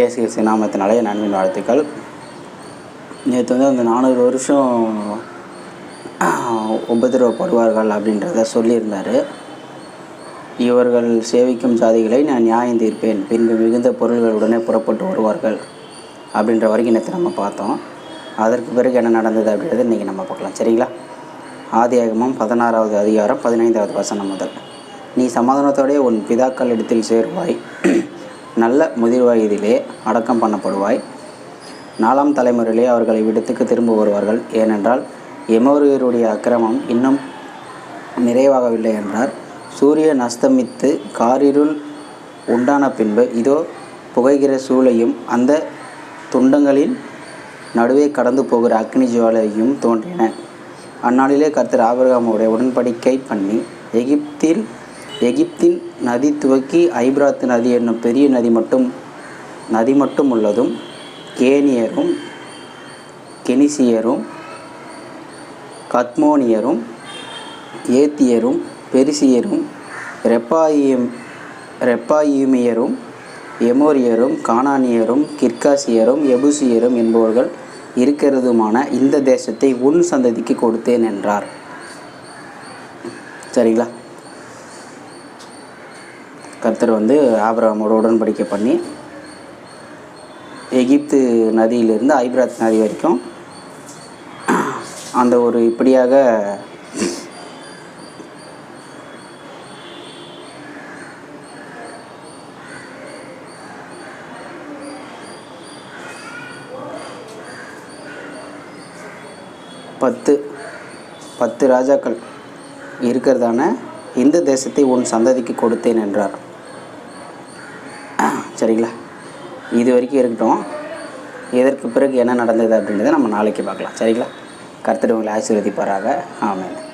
இயேசு நாமத்தினாலே என் வாழ்த்துக்கள். நேற்று வந்து அந்த நானூறு வருஷம் உபதிரவப்படுவார்கள் அப்படின்றத சொல்லியிருந்தார். இவர்கள் சேவிக்கும் ஜாதிகளை நான் நியாயம் தீர்ப்பேன். பின்பு மிகுந்த பொருள்களுடனே புறப்பட்டு வருவார்கள் அப்படின்ற வரைக்கும் நேற்று நம்ம பார்த்தோம். அதற்கு பிறகு என்ன நடந்தது அப்படின்றத இன்றைக்கி நம்ம பார்க்கலாம். சரிங்களா? ஆதியாகமம் பதினாறாவது அதிகாரம் பதினைந்தாவது வசனம் முதல். நீ சமாதானத்தோடைய உன் பிதாக்கள் இடத்தில் சேருவாய். நல்ல முதிர் வயதிலே அடக்கம் பண்ணப்படுவாய். நாலாம் தலைமுறையிலே அவர்களை விடத்துக்கு திரும்ப வருவார்கள். ஏனென்றால் எமோரியருடைய அக்கிரமம் இன்னும் நிறைவாகவில்லை என்றார். சூரியன் அஸ்தமித்து காரிருள் உண்டான பின்பு இதோ புகைகிற சூளையும் அந்த துண்டங்களின் நடுவே கடந்து போகிற அக்னி ஜுவாலையும் தோன்றின. அந்நாளிலே கர்த்தர் ஆபிரகாமுடைய உடன்படிக்கை பண்ணி எகிப்தில் எகிப்தின் நதி துவக்கி ஐப்ராத் நதி என்னும் பெரிய நதி மட்டும் நதி மட்டும் உள்ளதும் கேனியரும் கெனிசியரும் கத்மோனியரும் ஏத்தியரும் பெரிசியரும் ரெப்பாயியம் ரெப்பாயிமியரும் எமோரியரும் கானானியரும் கிர்காசியரும் எபுசியரும் என்பவர்கள் இருக்கிறதுமான இந்த தேசத்தை உன் சந்ததிக்கு கொடுத்தேன் என்றார். சரிங்களா? கர்த்தர் வந்து ஆபிரகாமோட உடன்படிக்கை பண்ணி எகிப்து நதியிலிருந்து ஐப்ராத் நதி வரைக்கும் அந்த ஒரு இப்படியாக பத்து பத்து ராஜாக்கள் இருக்கிறதான இந்த தேசத்தை உன் சந்ததிக்கு கொடுத்தேன் என்றார். சரிங்களா? இது வரைக்கும் இருக்கட்டும். இதற்கு பிறகு என்ன நடந்தது அப்படின்றத நம்ம நாளைக்கு பார்க்கலாம். சரிங்களா? கருத்துட்டு உங்களை ஆசீர்வதிப்பாராக. ஆமென்.